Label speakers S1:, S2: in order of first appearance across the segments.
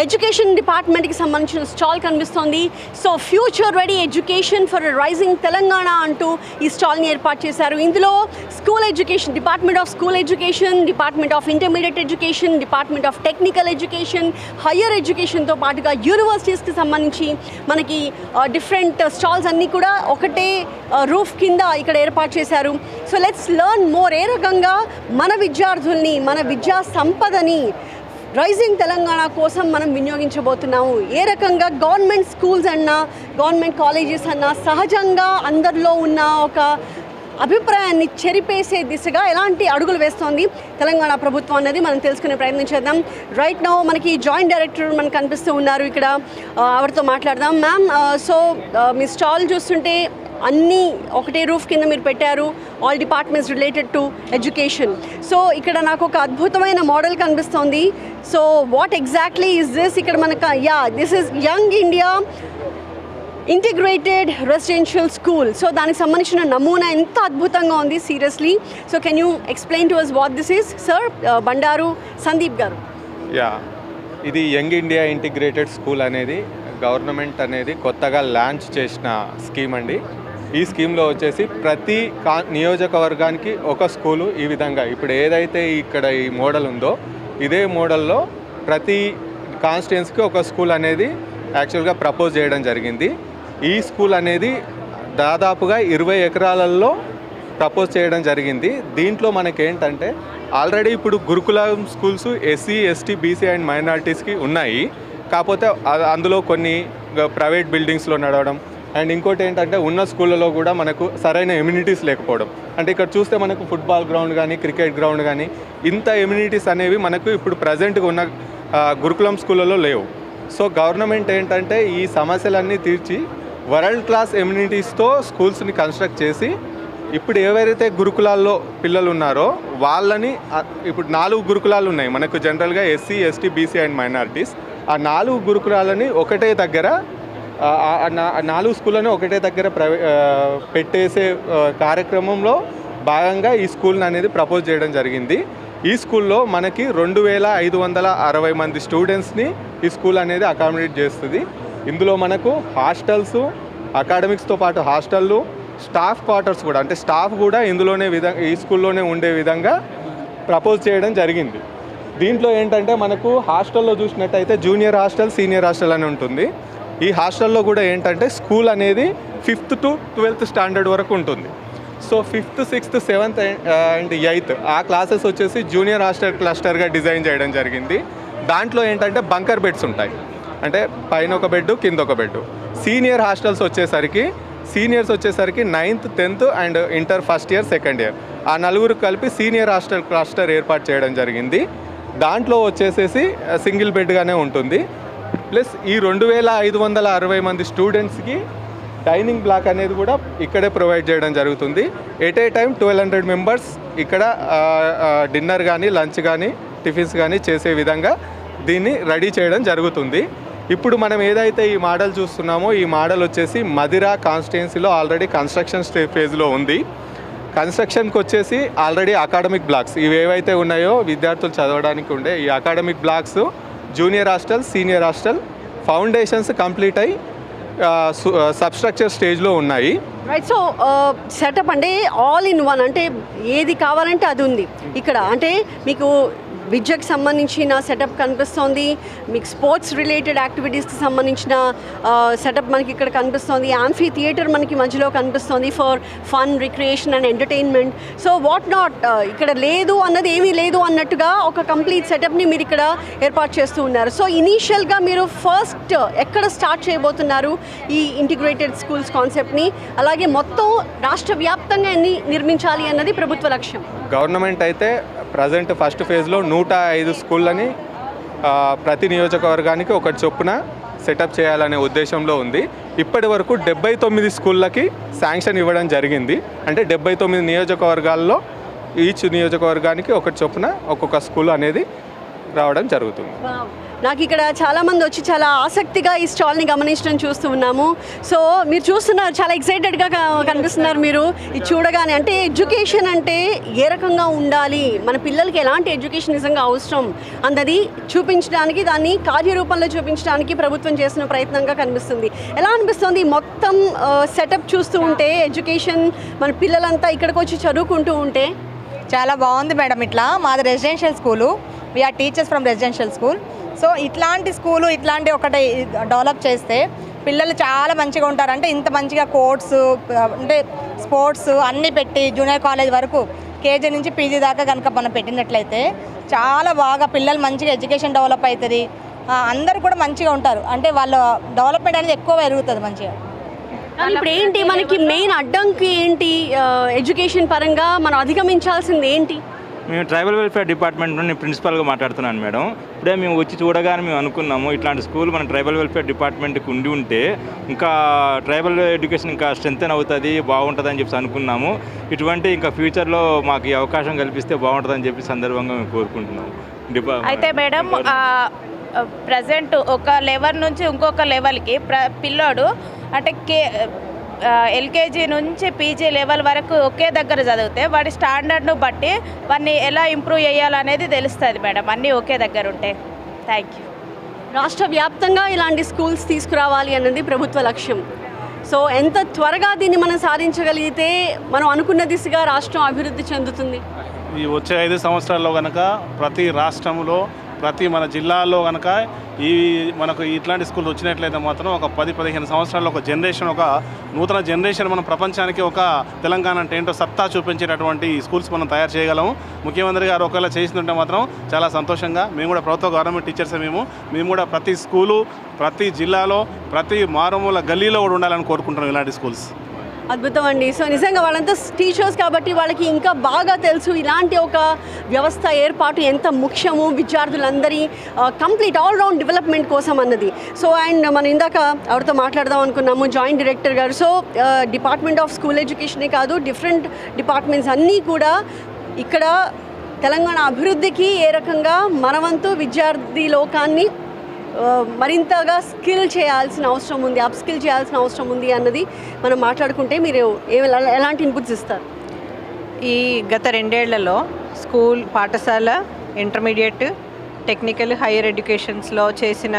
S1: Education డిపార్ట్మెంట్కి సంబంధించిన stall కనిపిస్తోంది. So future ready education for rising Telangana అంటూ ఈ స్టాల్ని ఏర్పాటు చేశారు. ఇందులో school education department of school education department of intermediate education department of technical education higher ఎడ్యుకేషన్తో పాటుగా యూనివర్సిటీస్కి సంబంధించి మనకి డిఫరెంట్ స్టాల్స్ అన్నీ కూడా ఒకటే రూఫ్ కింద ఇక్కడ ఏర్పాటు చేశారు. So let's learn more. ఏ రకంగా మన విద్యార్థుల్ని మన విద్యా సంపదని రైజింగ్ తెలంగాణ కోసం మనం వినియోగించబోతున్నాము. ఏ రకంగా గవర్నమెంట్ స్కూల్స్ అన్నా గవర్నమెంట్ కాలేజెస్ అన్నా సహజంగా అందరిలో ఉన్న ఒక అభిప్రాయాన్ని చెరిపేసే దిశగా ఎలాంటి అడుగులు వేస్తోంది తెలంగాణ ప్రభుత్వం అనేది మనం తెలుసుకునే ప్రయత్నం చేద్దాం. రైట్ నౌ మనకి జాయింట్ డైరెక్టర్ మనకు కనిపిస్తూ ఉన్నారు ఇక్కడ. ఆవిడతో మాట్లాడదాం. మ్యామ్ సో మీ స్టాల్ చూస్తుంటే అన్నీ ఒకటే రూఫ్ కింద మీరు పెట్టారు all departments related to education so ఇక్కడ నాకు ఒక అద్భుతమైన మోడల్ కనిపిస్తోంది. So what exactly is this ఇక్కడ మనకు ya this is young India integrated residential school so దానికి సంబంధించిన నమూనా ఎంత అద్భుతంగా ఉంది seriously so can you explain to us what this is sir Bandaru Sandeep garu.
S2: Ya ఇది యంగ్ ఇండియా ఇంటిగ్రేటెడ్ స్కూల్ అనేది గవర్నమెంట్ అనేది కొత్తగా లాంచ్ చేసిన స్కీమ్ అండి. ఈ స్కీమ్లో వచ్చేసి ప్రతి కా నియోజకవర్గానికి ఒక స్కూలు ఈ విధంగా. ఇప్పుడు ఏదైతే ఇక్కడ ఈ మోడల్ ఉందో ఇదే మోడల్లో ప్రతి కాన్స్టిట్యున్స్కి ఒక స్కూల్ అనేది యాక్చువల్గా ప్రపోజ్ చేయడం జరిగింది. ఈ స్కూల్ అనేది దాదాపుగా ఇరవై ఎకరాలలో ప్రపోజ్ చేయడం జరిగింది. దీంట్లో మనకేంటంటే ఆల్రెడీ ఇప్పుడు గురుకులం schools SC ST BC and మైనారిటీస్కి ఉన్నాయి. కాకపోతే అందులో కొన్ని ప్రైవేట్ బిల్డింగ్స్లో నడవడం అండ్ ఇంకోటి ఏంటంటే ఉన్న స్కూళ్ళలో కూడా మనకు సరైన ఎమ్యూనిటీస్ లేకపోవడం. అంటే ఇక్కడ చూస్తే మనకు ఫుట్బాల్ గ్రౌండ్ కానీ క్రికెట్ గ్రౌండ్ కానీ ఇంత ఎమ్యూనిటీస్ అనేవి మనకు ఇప్పుడు ప్రజెంట్గా ఉన్న గురుకులం స్కూళ్ళలో లేవు. సో గవర్నమెంట్ ఏంటంటే ఈ సమస్యలన్నీ తీర్చి వరల్డ్ క్లాస్ ఎమ్యూనిటీస్తో స్కూల్స్ని కన్స్ట్రక్ట్ చేసి ఇప్పుడు ఎవరైతే గురుకులాల్లో పిల్లలు ఉన్నారో వాళ్ళని ఇప్పుడు నాలుగు గురుకులాలు ఉన్నాయి. మనకు జనరల్గా SC ST BC and minorities ఆ నాలుగు గురుకులాలని ఒకటే దగ్గర నాలుగు స్కూళ్ళని ఒకటే దగ్గర ప్రవే పెట్టేసే కార్యక్రమంలో భాగంగా ఈ స్కూల్ని అనేది ప్రపోజ్ చేయడం జరిగింది. ఈ స్కూల్లో మనకి రెండు వేల ఐదు వందల అరవై మంది స్టూడెంట్స్ని ఈ స్కూల్ అనేది అకామిడేట్ చేస్తుంది. ఇందులో మనకు హాస్టల్స్ అకాడమిక్స్తో పాటు హాస్టళ్ళు స్టాఫ్ క్వార్టర్స్ కూడా అంటే స్టాఫ్ కూడా ఇందులోనే విధంగా ఈ స్కూల్లోనే ఉండే విధంగా ప్రపోజ్ చేయడం జరిగింది. దీంట్లో ఏంటంటే మనకు హాస్టల్లో చూసినట్టయితే జూనియర్ హాస్టల్ సీనియర్ హాస్టల్ అని ఉంటుంది. ఈ హాస్టల్లో కూడా ఏంటంటే స్కూల్ అనేది ఫిఫ్త్ టు ట్వెల్త్ స్టాండర్డ్ వరకు ఉంటుంది. So fifth sixth seventh and eighth ఆ క్లాసెస్ వచ్చేసి జూనియర్ హాస్టల్ క్లస్టర్గా డిజైన్ చేయడం జరిగింది. దాంట్లో ఏంటంటే బంకర్ బెడ్స్ ఉంటాయి. అంటే పైన ఒక బెడ్ కింద ఒక బెడ్ సీనియర్ హాస్టల్స్ వచ్చేసరికి సీనియర్స్ వచ్చేసరికి ninth tenth and inter first year second year. ఆ నలుగురు కలిపి సీనియర్ హాస్టల్ క్లస్టర్ ఏర్పాటు చేయడం జరిగింది. దాంట్లో వచ్చేసేసి సింగిల్ బెడ్గానే ఉంటుంది. ప్లస్ ఈ రెండు వేల ఐదు వందల అరవై మంది స్టూడెంట్స్కి డైనింగ్ బ్లాక్ అనేది కూడా ఇక్కడే ప్రొవైడ్ చేయడం జరుగుతుంది. At a time twelve hundred members ఇక్కడ డిన్నర్ కానీ లంచ్ కానీ టిఫిన్స్ కానీ చేసే విధంగా దీన్ని రెడీ చేయడం జరుగుతుంది. ఇప్పుడు మనం ఏదైతే ఈ మోడల్ చూస్తున్నామో ఈ మోడల్ వచ్చేసి మదిరా కాన్స్టిట్యున్సీలో ఆల్రెడీ కన్స్ట్రక్షన్ స్టే ఫేజ్లో ఉంది. కన్స్ట్రక్షన్కి వచ్చేసి ఆల్రెడీ అకాడమిక్ బ్లాక్స్ ఇవి ఏవైతే ఉన్నాయో విద్యార్థులు చదవడానికి ఉండే ఈ academic blocks junior hostel senior hostel foundations complete అయి సబ్స్ట్రక్చర్ స్టేజ్లో ఉన్నాయి.
S1: రైట్ సో సెటప్ అంటే ఆల్ ఇన్ వన్ అంటే ఏది కావాలంటే అది ఉంది. ఇక్కడ అంటే మీకు విద్యకు సంబంధించిన సెటప్ కనిపిస్తోంది. మీకు స్పోర్ట్స్ రిలేటెడ్ యాక్టివిటీస్కి సంబంధించిన సెటప్ మనకి ఇక్కడ కనిపిస్తోంది. యాంఫీ థియేటర్ మనకి మధ్యలో కనిపిస్తోంది for fun recreation and entertainment so what not ఇక్కడ లేదు అన్నది ఏమీ లేదు అన్నట్టుగా ఒక కంప్లీట్ సెటప్ని మీరు ఇక్కడ ఏర్పాటు చేస్తూ ఉన్నారు. సో ఇనీషియల్గా మీరు ఫస్ట్ ఎక్కడ స్టార్ట్ చేయబోతున్నారు ఈ ఇంటిగ్రేటెడ్ స్కూల్స్ కాన్సెప్ట్ని అలాగే మొత్తం రాష్ట్ర వ్యాప్తంగా ఎన్ని నిర్మించాలి అన్నది ప్రభుత్వ లక్ష్యం.
S2: గవర్నమెంట్ అయితే ప్రజెంట్ ఫస్ట్ ఫేజ్లో నూట ఐదు స్కూళ్ళని ప్రతి నియోజకవర్గానికి ఒకటి చొప్పున సెటప్ చేయాలనే ఉద్దేశంలో ఉంది. ఇప్పటి వరకు డెబ్బై తొమ్మిది స్కూళ్ళకి శాంక్షన్ ఇవ్వడం జరిగింది. అంటే డెబ్బై తొమ్మిది నియోజకవర్గాల్లో ఈచ్ నియోజకవర్గానికి ఒకటి చొప్పున ఒక్కొక్క స్కూల్ అనేది రావడం జరుగుతుంది.
S1: నాకు ఇక్కడ చాలా మంది వచ్చి చాలా ఆసక్తిగా ఈ స్టాల్ని గమనించడం చూస్తూ ఉన్నాము. సో మీరు చూస్తున్నారు చాలా ఎక్సైటెడ్గా కనిపిస్తున్నారు మీరు. ఇది చూడగానే అంటే ఎడ్యుకేషన్ అంటే ఏ రకంగా ఉండాలి? మన పిల్లలకి ఎలాంటి ఎడ్యుకేషన్ నిజంగా అవసరం అన్నది చూపించడానికి దాన్ని కార్యరూపంలో చూపించడానికి ప్రభుత్వం చేసిన ప్రయత్నంగా కనిపిస్తుంది. ఎలా అనిపిస్తుంది? మొత్తం సెటప్ చూస్తూ ఉంటే ఎడ్యుకేషన్ మన పిల్లలంతా ఇక్కడికి వచ్చి చదువుకుంటూ ఉంటే?
S3: చాలా బాగుంది మేడం ఇట్లా. మాది residential school. We are teachers from residential school so ఇట్లాంటి స్కూలు ఇట్లాంటి ఒకటి డెవలప్ చేస్తే పిల్లలు చాలా మంచిగా ఉంటారు. అంటే ఇంత మంచిగా కోర్ట్స్ అంటే స్పోర్ట్స్ అన్నీ పెట్టి జూనియర్ కాలేజ్ వరకు కేజీ నుంచి పీజీ దాకా కనుక మనం పెట్టినట్లయితే చాలా బాగా పిల్లలు మంచిగా ఎడ్యుకేషన్ డెవలప్ అవుతుంది. అందరూ కూడా మంచిగా ఉంటారు. అంటే వాళ్ళ డెవలప్మెంట్ అనేది ఎక్కువ పెరుగుతుంది మంచిగా.
S1: ఇప్పుడు ఏంటి? మనకి మెయిన్ అడ్డంకి ఏంటి? ఎడ్యుకేషన్ పరంగా మనం అధిగమించాల్సింది ఏంటి?
S4: మేము ట్రైబల్ వెల్ఫేర్ డిపార్ట్మెంట్ నుండి ప్రిన్సిపల్గా మాట్లాడుతున్నాను మేడం. ఇప్పుడే మేము వచ్చి చూడగానే మేము అనుకున్నాము ఇట్లాంటి స్కూల్ మన ట్రైబల్ వెల్ఫేర్ డిపార్ట్మెంట్కి ఉండి ఉంటే ఇంకా ట్రైబల్ ఎడ్యుకేషన్ ఇంకా స్ట్రెంగ్ అవుతుంది బాగుంటుంది అని చెప్పి అనుకున్నాము. ఇటువంటి ఇంకా ఫ్యూచర్లో మాకు ఈ అవకాశం కల్పిస్తే బాగుంటుంది అని చెప్పి సందర్భంగా మేము కోరుకుంటున్నాము.
S5: అయితే మేడం ప్రజెంట్ ఒక లెవెల్ నుంచి ఇంకొక లెవెల్కి ప్ర పిల్లోడు అంటే కే ఎల్కేజీ నుంచి పీజీ లెవెల్ వరకు ఒకే దగ్గర చదివితే వాడి స్టాండర్డ్ను బట్టి వాడిని ఎలా ఇంప్రూవ్ చేయాలనేది తెలుస్తుంది మేడం. అన్నీ ఒకే దగ్గర ఉంటాయి థ్యాంక్ యూ
S1: రాష్ట్ర వ్యాప్తంగా ఇలాంటి స్కూల్స్ తీసుకురావాలి అన్నది ప్రభుత్వ లక్ష్యం. సో ఎంత త్వరగా దీన్ని మనం సాధించగలిగితే మనం అనుకున్న దిశగా రాష్ట్రం అభివృద్ధి చెందుతుంది?
S6: ఈ వచ్చే ఐదు సంవత్సరాల్లో కనుక ప్రతి రాష్ట్రంలో ప్రతి మన జిల్లాలో కనుక ఈ మనకు ఇట్లాంటి స్కూల్ వచ్చినట్లయితే మాత్రం ఒక పది పదిహేను సంవత్సరాల్లో ఒక జనరేషన్ ఒక నూతన జనరేషన్ మన ప్రపంచానికి ఒక తెలంగాణ అంటే ఏంటో సత్తా చూపించేటటువంటి స్కూల్స్ మనం తయారు చేయగలము. ముఖ్యమంత్రి గారు ఒకవేళ చేసిందంటే మాత్రం చాలా సంతోషంగా మేము కూడా ప్రభుత్వ గవర్నమెంట్ టీచర్స్ మేము. మేము కూడా ప్రతి స్కూలు ప్రతి జిల్లాలో ప్రతి మారుమూల గల్లీలో కూడా ఉండాలని కోరుకుంటున్నాం ఇలాంటి స్కూల్స్.
S1: అద్భుతం అండి. సో నిజంగా వాళ్ళంతా టీచర్స్ కాబట్టి వాళ్ళకి ఇంకా బాగా తెలుసు ఇలాంటి ఒక వ్యవస్థ ఏర్పాటు ఎంత ముఖ్యము విద్యార్థులందరి కంప్లీట్ ఆల్రౌండ్ డెవలప్మెంట్ కోసం అన్నది. సో అండ్ మనం ఇందాక ఎవరితో మాట్లాడదాం అనుకున్నాము joint director garu. So department of school ఎడ్యుకేషనే కాదు డిఫరెంట్ డిపార్ట్మెంట్స్ అన్నీ కూడా ఇక్కడ తెలంగాణ అభివృద్ధికి ఏ రకంగా మనవంతు విద్యార్థి లోకాన్ని మరింతగా స్కిల్ చేయాల్సిన అవసరం ఉంది అప్ స్కిల్ చేయాల్సిన అవసరం ఉంది అన్నది మనం మాట్లాడుకుంటే మీరు ఎలాంటి ఇన్పుట్స్ ఇస్తారు?
S7: ఈ గత రెండేళ్ళలో స్కూల్ పాఠశాల ఇంటర్మీడియట్ టెక్నికల్ హైయర్ ఎడ్యుకేషన్స్లో చేసిన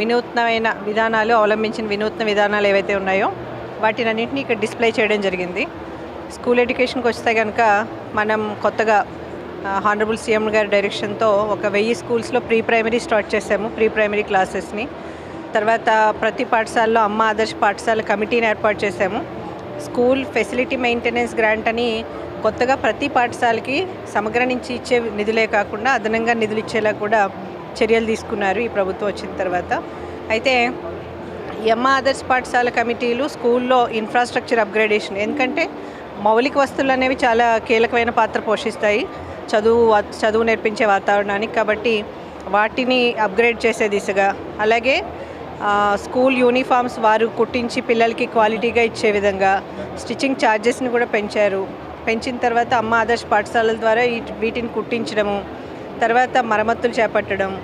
S7: వినూత్నమైన విధానాలు అవలంబించిన వినూత్న విధానాలు ఏవైతే ఉన్నాయో వాటినన్నింటినీ ఇక్కడ డిస్ప్లే చేయడం జరిగింది. స్కూల్ ఎడ్యుకేషన్కి వస్తే కనుక మనం కొత్తగా హానరబుల్ సీఎం గారి డైరెక్షన్తో ఒక వెయ్యి స్కూల్స్లో ప్రీ ప్రైమరీ స్టార్ట్ చేసాము ప్రీ ప్రైమరీ క్లాసెస్ని. తర్వాత ప్రతి పాఠశాలలో అమ్మ ఆదర్శ పాఠశాల కమిటీని ఏర్పాటు చేశాము. స్కూల్ ఫెసిలిటీ మెయింటెనెన్స్ గ్రాంట్ అని కొత్తగా ప్రతి పాఠశాలకి సమగ్ర నుంచి ఇచ్చే నిధులే కాకుండా అదనంగా నిధులు ఇచ్చేలా కూడా చర్యలు తీసుకున్నారు ఈ ప్రభుత్వం వచ్చిన తర్వాత. అయితే ఎమ్మ ఆదర్శ పాఠశాల కమిటీలు స్కూల్లో ఇన్ఫ్రాస్ట్రక్చర్ అప్గ్రేడేషన్ ఎందుకంటే మౌలిక వస్తువులు అనేవి చాలా కీలకమైన పాత్ర పోషిస్తాయి. చదువు చదువు నేర్పించే వాతావరణానికి కాబట్టి వాటిని అప్గ్రేడ్ చేసే దిశగా. అలాగే స్కూల్ యూనిఫామ్స్ వారు కుట్టించి పిల్లలకి క్వాలిటీగా ఇచ్చే విధంగా స్టిచ్చింగ్ ఛార్జెస్ని కూడా పెంచారు. పెంచిన తర్వాత అమ్మ ఆదర్శ పాఠశాలల ద్వారా వీటిని కుట్టించడము తర్వాత మరమ్మతులు చేపట్టడం.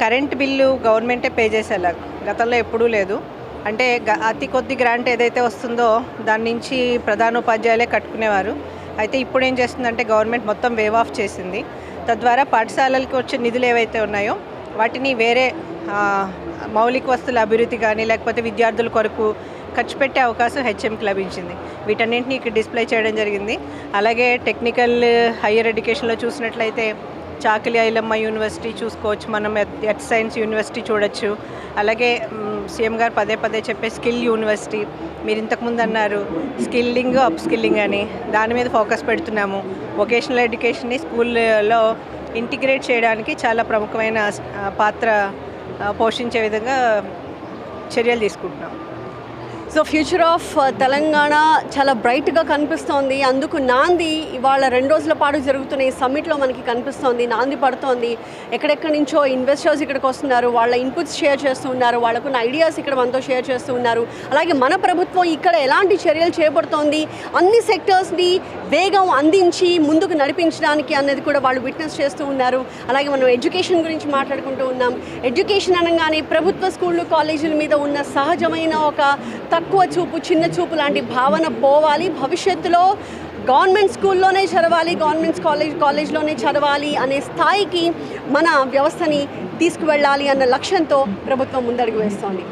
S7: కరెంట్ బిల్లు గవర్నమెంటే పే చేసేలా. గతంలో ఎప్పుడూ లేదు. అంటే గ- అతి కొద్ది గ్రాంట్ ఏదైతే వస్తుందో దాని నుంచి ప్రధానోపాధ్యాయులే కట్టుకునేవారు. అయితే ఇప్పుడు ఏం చేస్తుందంటే గవర్నమెంట్ మొత్తం వేవ్ ఆఫ్ చేసింది. తద్వారా పాఠశాలలకు వచ్చే నిధులు ఏవైతే ఉన్నాయో వాటిని వేరే మౌలిక వస్తువుల అభివృద్ధి కానీ లేకపోతే విద్యార్థుల కొరకు ఖర్చు పెట్టే అవకాశం హెచ్ఎంకి లభించింది. వీటన్నింటినీ ఇక్కడ డిస్ప్లే చేయడం జరిగింది. అలాగే టెక్నికల్ హయ్యర్ ఎడ్యుకేషన్లో చూసినట్లయితే చాకిలి ఐలమ్మ యూనివర్సిటీ చూసుకోవచ్చు మనం ఎత్- ఎర్త్ సైన్స్ యూనివర్సిటీ చూడొచ్చు. అలాగే సీఎం గారు పదే పదే చెప్పే స్కిల్ యూనివర్సిటీ. మీరు ఇంతకుముందు అన్నారు స్కిల్లింగ్ అప్ స్కిల్లింగ్ అని. దాని మీద ఫోకస్ పెడుతున్నాము. వొకేషనల్ ఎడ్యుకేషన్ని స్కూల్లో ఇంటిగ్రేట్ చేయడానికి చాలా ప్రముఖమైన పాత్ర పోషించే విధంగా చర్యలు తీసుకుంటున్నాం.
S1: సో ఫ్యూచర్ ఆఫ్ తెలంగాణ చాలా బ్రైట్గా కనిపిస్తోంది. అందుకు నాంది ఇవాళ రెండు రోజుల పాటు జరుగుతున్న ఈ సమ్మిట్లో మనకి కనిపిస్తోంది. నాంది పడుతోంది. ఎక్కడెక్కడి నుంచో ఇన్వెస్టర్స్ ఇక్కడికి వస్తున్నారు. వాళ్ళ ఇన్పుట్స్ షేర్ చేస్తూ ఉన్నారు. వాళ్ళకున్న ఐడియాస్ ఇక్కడ మనతో షేర్ చేస్తూ ఉన్నారు. అలాగే మన ప్రభుత్వం ఇక్కడ ఎలాంటి చర్యలు చేపడుతోంది? అన్ని సెక్టర్స్ని వేగం అందించి ముందుకు నడిపించడానికి అన్నది కూడా వాళ్ళు విట్నెస్ చేస్తూ ఉన్నారు. అలాగే మనం ఎడ్యుకేషన్ గురించి మాట్లాడుకుంటూ ఉన్నాం. ఎడ్యుకేషన్ అనగానే ప్రభుత్వ స్కూళ్ళు కాలేజీల మీద ఉన్న సహజమైన ఒక తక్కువ చూపు చిన్న చూపు లాంటి భావన పోవాలి. భవిష్యత్తులో గవర్నమెంట్ స్కూల్లోనే చదవాలి గవర్నమెంట్ కాలేజ్ కాలేజ్లోనే చదవాలి అనే స్థాయికి మన వ్యవస్థని తీసుకువెళ్ళాలి అన్న లక్ష్యంతో ప్రభుత్వం ముందడుగు వేస్తోంది.